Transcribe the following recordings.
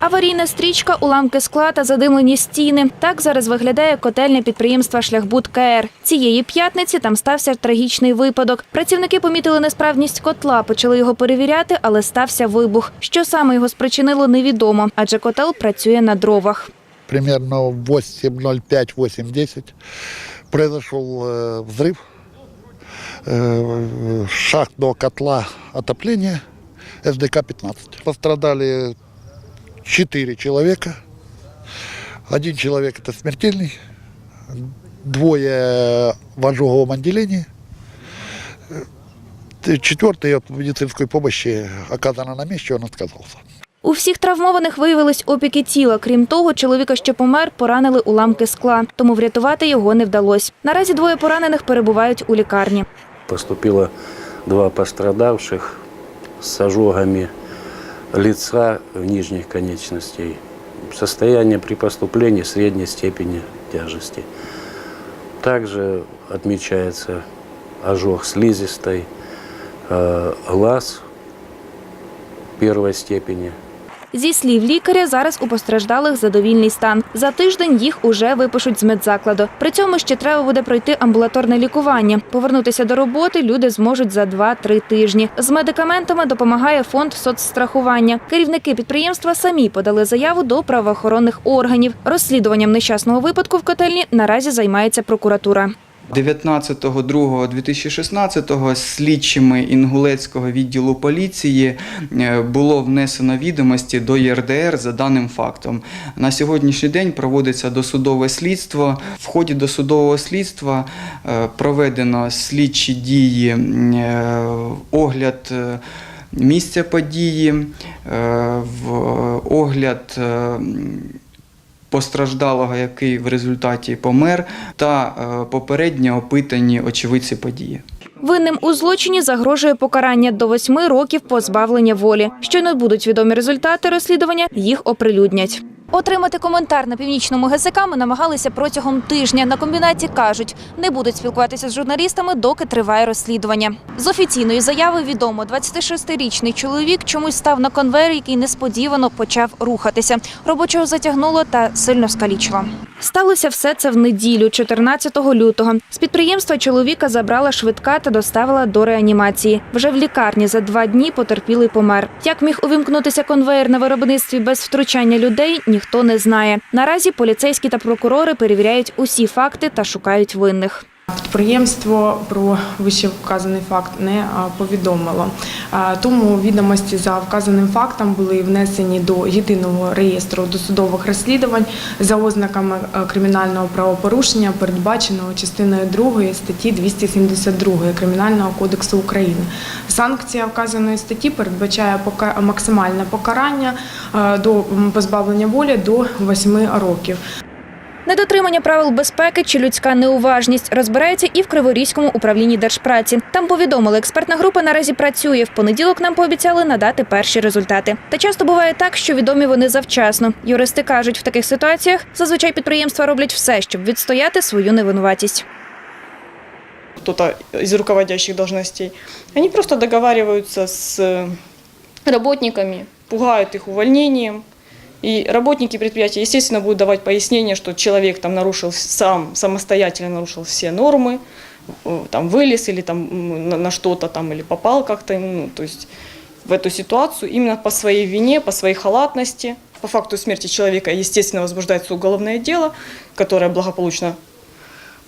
Аварійна стрічка, уламки скла та задимлені стіни. Так зараз виглядає котельня підприємства Шляхбуд КР. Цієї п'ятниці там стався трагічний випадок. Працівники помітили несправність котла, почали його перевіряти, але стався вибух. Що саме його спричинило, невідомо, адже котел працює на дровах. примерно 8.05-8.10 произошел э, взрыв э, шахтного котла отопления СДК-15. Пострадали 4 человека. Один человек это смертельный, двое в ожоговом отделении. Э, Четвертый от медицинской помощи оказано на месте, он отказался. У всіх травмованих виявились опіки тіла. Крім того, чоловіка, що помер, поранили уламки скла, тому врятувати його не вдалося. Наразі двоє поранених перебувають у лікарні. Поступило два пострадавших с ожогами лица в нижних конечностей. Состояние при поступлении средней степени тяжести. Также отмечается ожог слизистой, э, глаз первой степени, Зі слів лікаря, зараз у постраждалих задовільний стан. За тиждень їх уже випишуть з медзакладу. При цьому ще треба буде пройти амбулаторне лікування. Повернутися до роботи люди зможуть за 2-3 тижні. З медикаментами допомагає фонд соцстрахування. Керівники підприємства самі подали заяву до правоохоронних органів. Розслідуванням нещасного випадку в котельні наразі займається прокуратура. 19.02.2016 слідчими Інгулецького відділу поліції е, було внесено відомості до ЄРДР за даним фактом. На сьогоднішній день проводиться досудове слідство. В ході досудового слідства е, проведено слідчі дії, е, огляд. Місця події, огляд постраждалого, який в результаті помер, та е, попередньо опитані очевидці події. Винним у злочині загрожує покарання до восьми років позбавлення волі. Щойно будуть відомі результати розслідування, їх оприлюднять. Отримати коментар на північному ГЗК ми намагалися протягом тижня. На комбінаті кажуть, не будуть спілкуватися з журналістами, доки триває розслідування. З офіційної заяви відомо, 26-річний чоловік чомусь став на конвейер, який несподівано почав рухатися. Робочого затягнуло та сильно скалічило. Сталося все це в неділю, 14 лютого. З підприємства чоловіка забрала швидка та доставила до реанімації. Вже в лікарні за два дні потерпілий помер. Як міг увімкнутися конвеєр на виробництві без втручання людей, ніхто не знає. Наразі поліцейські та прокурори перевіряють усі факти та шукають винних. Підприємство про вище вказаний факт не повідомило. Тому відомості за вказаним фактом були внесені до єдиного реєстру досудових розслідувань за ознаками е, кримінального правопорушення, передбаченого частиною 2 статті 272 Кримінального кодексу України. Санкція вказаної статті передбачає максимальне покарання е, до позбавлення волі до 8 років. Недотримання правил безпеки чи людська неуважність розбирається і в Криворізькому управлінні держпраці. Там повідомили, експертна група наразі працює. В понеділок нам пообіцяли надати перші результати. Та часто буває так, що відомі вони завчасно. Юристи кажуть, в таких ситуаціях зазвичай підприємства роблять все, щоб відстояти свою невинуватість. кто-то из руководящих должностей, они просто договариваются с э, работниками, пугают их увольнением. И работники предприятия, естественно, будут давать пояснение, что человек там нарушил сам, самостоятельно нарушил все нормы, э, там вылез или там на, что-то там или попал как-то, ну, то есть в эту ситуацию именно по своей вине, по своей халатности. По факту смерти человека, естественно, возбуждается уголовное дело, которое благополучно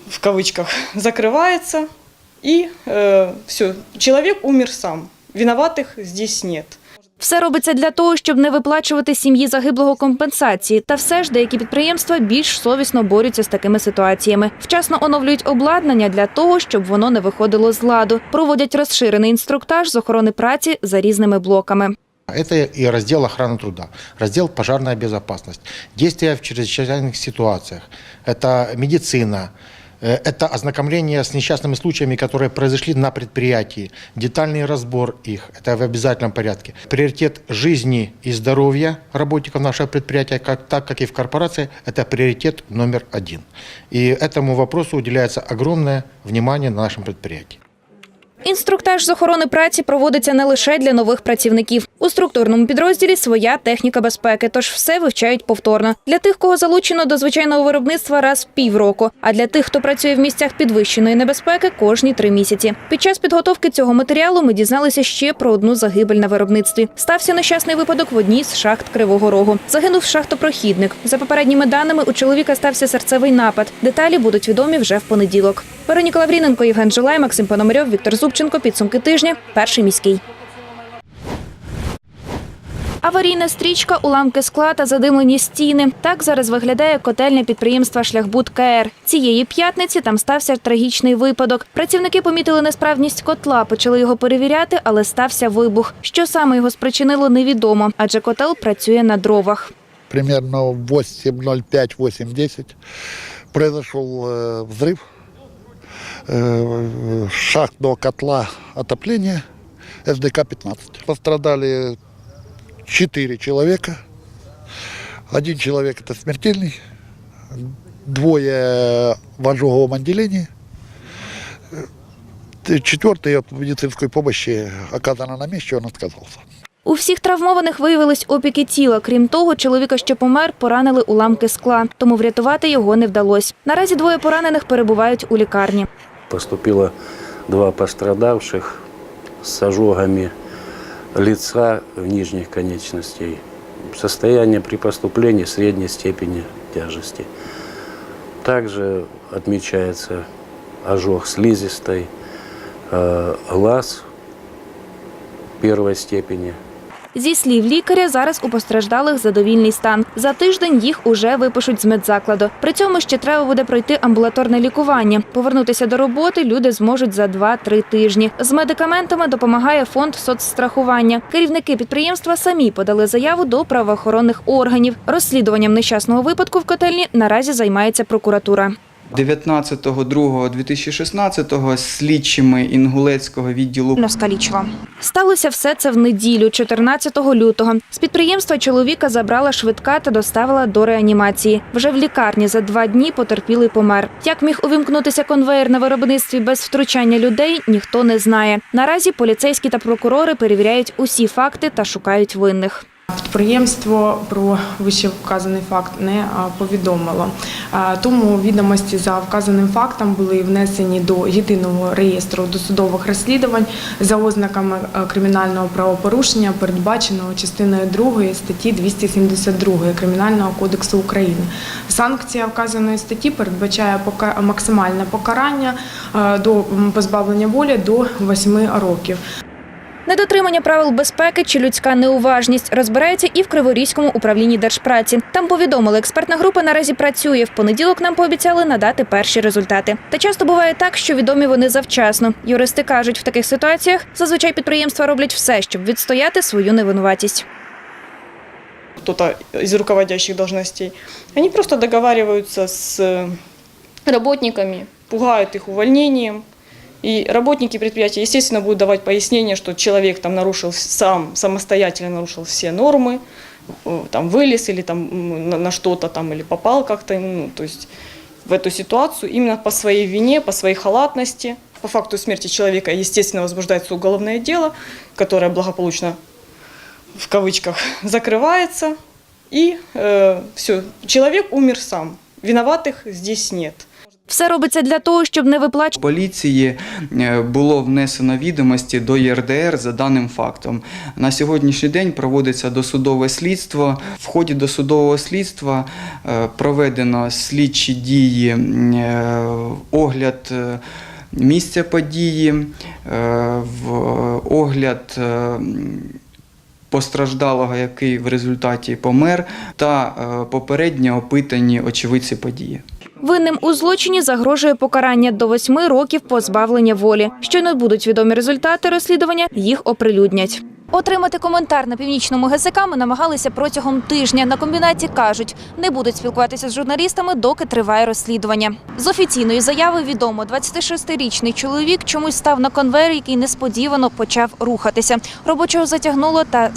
в кавычках закрывается, и все, человек умер сам. Виноватых здесь нет. Все робиться для того, щоб не виплачувати сім'ї загиблого компенсації. Та все ж деякі підприємства більш совісно борються з такими ситуаціями. Вчасно оновлюють обладнання для того, щоб воно не виходило з ладу. Проводять розширений інструктаж з охорони праці за різними блоками. Это и раздел охраны труда, раздел пожарная безопасность, действия в чрезвычайных ситуациях, это медицина, э, это ознакомление с несчастными случаями, которые произошли на предприятии, детальный разбор их, это в обязательном порядке. Приоритет жизни и здоровья работников нашего предприятия, как, так как и в корпорации, это приоритет номер один. И этому вопросу уделяется огромное внимание на нашем предприятии. Інструктаж з охорони праці проводиться не лише для нових працівників. У структурному підрозділі своя техніка безпеки, тож все вивчають повторно. Для тих, кого залучено до звичайного виробництва раз півроку, а для тих, хто працює в місцях підвищеної небезпеки, кожні три місяці. Під час підготовки цього матеріалу ми дізналися ще про одну загибель на виробництві. Стався нещасний випадок в одній з шахт Кривого Рогу. Загинув шахтопрохідник. За попередніми даними, у чоловіка стався серцевий напад. Деталі будуть відомі вже в понеділок. Вероніка Лавріненко, Євген Жилай, Максим Пономарьов, Віктор Зубченко. Підсумки тижня. Перший міський. Аварійна стрічка, уламки скла та задимлені стіни. Так зараз виглядає котельня підприємства Шляхбуд КР. Цієї п'ятниці там стався трагічний випадок. Працівники помітили несправність котла, почали його перевіряти, але стався вибух. Що саме його спричинило, невідомо, адже котел працює на дровах. Примерно в 8.05-8.10 произошел э, взрыв э, шахтного котла отопления СДК-15. Пострадали 4 человека. Один человек это смертельный, двое в ожоговом отделении. Э, Четвертый от медицинской помощи оказано на месте, он отказался. У всіх травмованих виявились опіки тіла. Крім того, чоловіка, що помер, поранили уламки скла, тому врятувати його не вдалося. Наразі двоє поранених перебувають у лікарні. Поступило два пострадавших с ожогами лица нижних конечностей. Состояние при поступлении средней степени тяжести. Также отмечается ожог слизистой, э, глаз первой степени. Зі слів лікаря, зараз у постраждалих задовільний стан. За тиждень їх уже випишуть з медзакладу. При цьому ще треба буде пройти амбулаторне лікування. Повернутися до роботи люди зможуть за 2-3 тижні. З медикаментами допомагає фонд соцстрахування. Керівники підприємства самі подали заяву до правоохоронних органів. Розслідуванням нещасного випадку в котельні наразі займається прокуратура. 19.02.2016 слідчими Інгулецького відділу Наскалічова. Сталося все це в неділю, 14 лютого. З підприємства чоловіка забрала швидка та доставила до реанімації. Вже в лікарні за два дні потерпілий помер. Як міг увімкнутися конвеєр на виробництві без втручання людей, ніхто не знає. Наразі поліцейські та прокурори перевіряють усі факти та шукають винних. Підприємство про вищевказаний факт не повідомило. Тому відомості за вказаним фактом були внесені до єдиного реєстру досудових розслідувань за ознаками е, кримінального правопорушення, передбаченого частиною 2 статті 272 Кримінального кодексу України. Санкція вказаної статті передбачає максимальне покарання е, до позбавлення волі до 8 років. Недотримання правил безпеки чи людська неуважність розбирається і в Криворізькому управлінні держпраці. Там повідомили, експертна група наразі працює. В понеділок нам пообіцяли надати перші результати. Та часто буває так, що відомі вони завчасно. Юристи кажуть, в таких ситуаціях зазвичай підприємства роблять все, щоб відстояти свою невинуватість. кто-то из руководящих должностей, они просто договариваются с э, работниками, пугают их увольнением. И работники предприятия, естественно, будут давать пояснение, что человек там нарушил сам, самостоятельно нарушил все нормы, э, там вылез или там на, на что-то там или попал как-то, ну, то есть в эту ситуацию именно по своей вине, по своей халатности. По факту смерти человека, естественно, возбуждается уголовное дело, которое благополучно в кавычках закрывается, и все, человек умер сам. Виноватых здесь нет. Все робиться для того, щоб не виплачувати. поліції е, було внесено відомості до ЄРДР за даним фактом. На сьогоднішній день проводиться досудове слідство. В ході досудового слідства е, проведено слідчі дії, е, огляд. Місця події, огляд постраждалого, який в результаті помер, та попередньо опитані очевидці події. Винним у злочині загрожує покарання до восьми років позбавлення волі. Щойно будуть відомі результати розслідування, їх оприлюднять. Отримати коментар на північному ГСК ми намагалися протягом тижня. На комбінаті кажуть, не будуть спілкуватися з журналістами, доки триває розслідування. З офіційної заяви відомо, 26-річний чоловік чомусь став на конвейер, який несподівано почав рухатися. Робочого затягнуло та